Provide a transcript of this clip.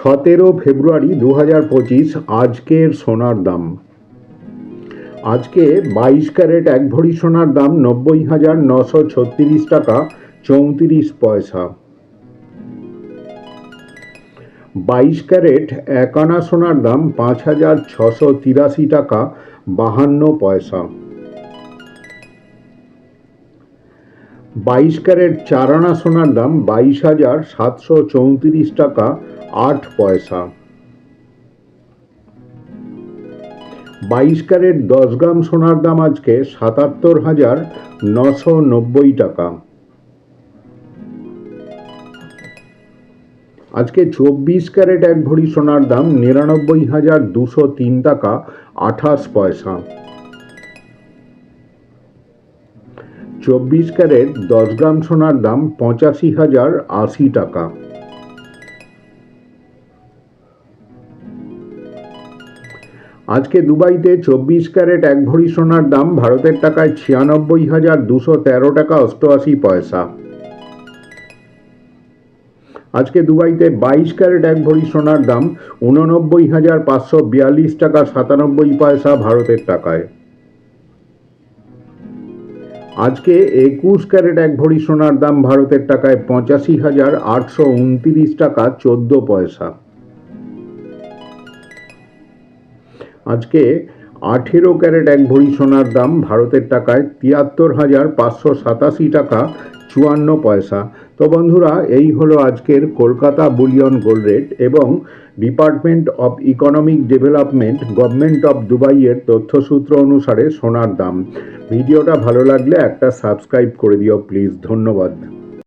সতেরো ফেব্রুয়ারি দু হাজার পঁচিশ আজকের সোনার দাম। আজকে বাইশ ক্যারেট এক ভরি সোনার দাম নব্বই হাজার নশো ছত্রিশ টাকা চৌত্রিশ পয়সা। বাইশ ক্যারেট এক আনা সোনার দাম পাঁচ হাজার ছশো তিরাশি টাকা বাহান্ন পয়সা। বাইশ ক্যারেট চার আনা সোনার দাম বাইশ হাজার সাতশো চৌত্রিশ টাকা আট পয়সা। বাইশ ক্যারেট দশ গ্রাম সোনার দাম আজকে সাতাত্তর হাজার নশো নব্বই টাকা। আজকে চব্বিশ ক্যারেট এক ভরি সোনার দাম নিরানব্বই হাজার দুশো তিন টাকা আঠাশ পয়সা। চব্বিশ ক্যারেট দশ গ্রাম সোনার দাম পঁচাশি হাজার আশি টাকা। আজকে দুবাইতে চব্বিশ ক্যারেট এক ভরি সোনার দাম ভারতের টাকায় ছিয়ানব্বই হাজার দুশো তেরো টাকা অষ্টআশি পয়সা। আজকে দুবাইতে বাইশ ক্যারেট এক ভরি সোনার দাম উননব্বই হাজার পাঁচশো বিয়াল্লিশ টাকা সাতানব্বই পয়সা ভারতের টাকায়। আজকে একুশ ক্যারেট এক ভরি সোনার দাম ভারতের টাকায় পঁচাশি হাজার আটশো উনতিরিশ টাকা চোদ্দ পয়সা। আজকে আঠেরো ক্যারেট এক ভরি সোনার দাম, ভারতের টাকায় তিয়াত্তর হাজার পাঁচশো সাতাশি টাকা চুয়ান্ন পয়সা। তো বন্ধুরা, এই হলো আজকের কলকাতা বুলিয়ন গোল্ড রেট এবং department of economic development, government of দুবাইয়ের তথ্যসূত্র অনুসারে সোনার দাম। ভিডিওটা ভালো লাগলে একটা সাবস্ক্রাইব করে দিও, প্লিজ। ধন্যবাদ।